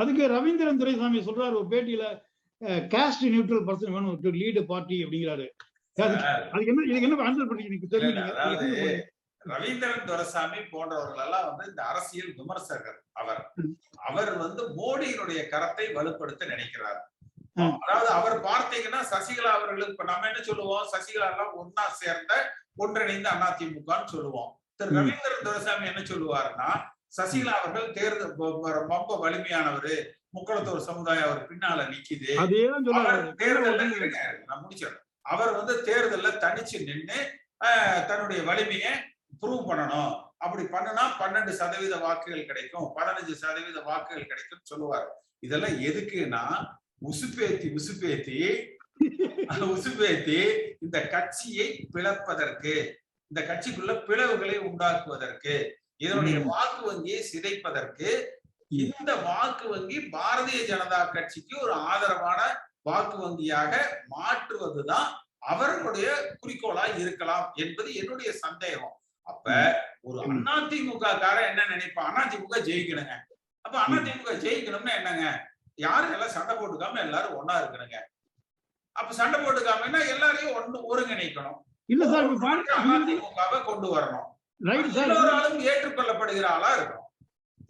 அதுக்கு ரவீந்திரன் துரைசாமி சொல்றாரு ஒரு பேட்டியில காஸ்ட் நியூட்ரல் பர்சன் வேணும் டு லீட் பார்ட்டி அப்படிங்கிறாரு. அதுக்கு என்ன இதுக்கு என்ன ஆன்சர் பண்ணி எனக்கு தெரியல ரவீந்திரன் துரைசாமி போன்றவர்கள் எல்லாம் வந்து இந்த அரசியல் விமர்சகர் அவர். அவர் வந்து மோடியினுடைய கரத்தை வலுப்படுத்த நினைக்கிறார். அதாவது அவர் பார்த்தீங்கன்னா சசிகலா அவர்களுக்கு இப்ப நம்ம என்ன சொல்லுவோம்? சசிகலா எல்லாம் ஒன்னா சேர்ந்த ஒன்றிணைந்த அதிமுகன்னு சொல்லுவோம். திரு. ரவீந்திரன் துரைசாமி என்ன சொல்லுவாருன்னா சசிகலா அவர்கள் தேர்தல் ரொம்ப வலிமையானவரு. முக்களத்தோர் சமுதாயம் அவர் பின்னால நிக்குது. இருங்க, நான் முடிச்சிடுறேன். அவர் வந்து தேர்தல்ல தனிச்சு நின்னு ஆஹ், தன்னுடைய வலிமையை ப்ரூவ் பண்ணணும். அப்படி பண்ணுனா பன்னெண்டு சதவீத வாக்குகள் கிடைக்கும். பதினஞ்சு சதவீத வாக்குகள் கிடைக்கும் சொல்லுவார். இதெல்லாம் எதுக்குன்னா உசுப்பேத்தி உசுப்பேத்தி அந்த உசுப்பேத்தி இந்த கட்சியை பிளப்பதற்கு இந்த கட்சிக்குள்ள பிளவுகளை உண்டாக்குவதற்கு. இதனுடைய. வாக்கு வங்கியை சிதைப்பதற்கு இந்த வாக்கு வங்கி பாரதிய ஜனதா கட்சிக்கு ஒரு ஆதரவான வாக்கு வங்கியாக மாற்றுவதுதான் அவர்களுடைய குறிக்கோளா இருக்கலாம் என்பது என்னுடைய சந்தேகம். அப்ப ஒரு. அதிமுக காரன் என்ன நினைப்பான் அதிமுக ஜெயிக்கணுங்க. அப்ப அதிமுக ஜெயிக்கணும்னா என்னங்க? யாரும் எல்லாம் சண்டை போட்டுக்காம எல்லாரும் ஒண்ணா இருக்கணுங்க. அப்ப சண்டை போட்டுக்காமன்னா எல்லாரையும் ஒண்ணு ஒருங்கிணைக்கணும். அதிமுகவை கொண்டு வரணும். ஏற்றுக்கொள்ளப்படுகிற ஆளா இருக்கணும்.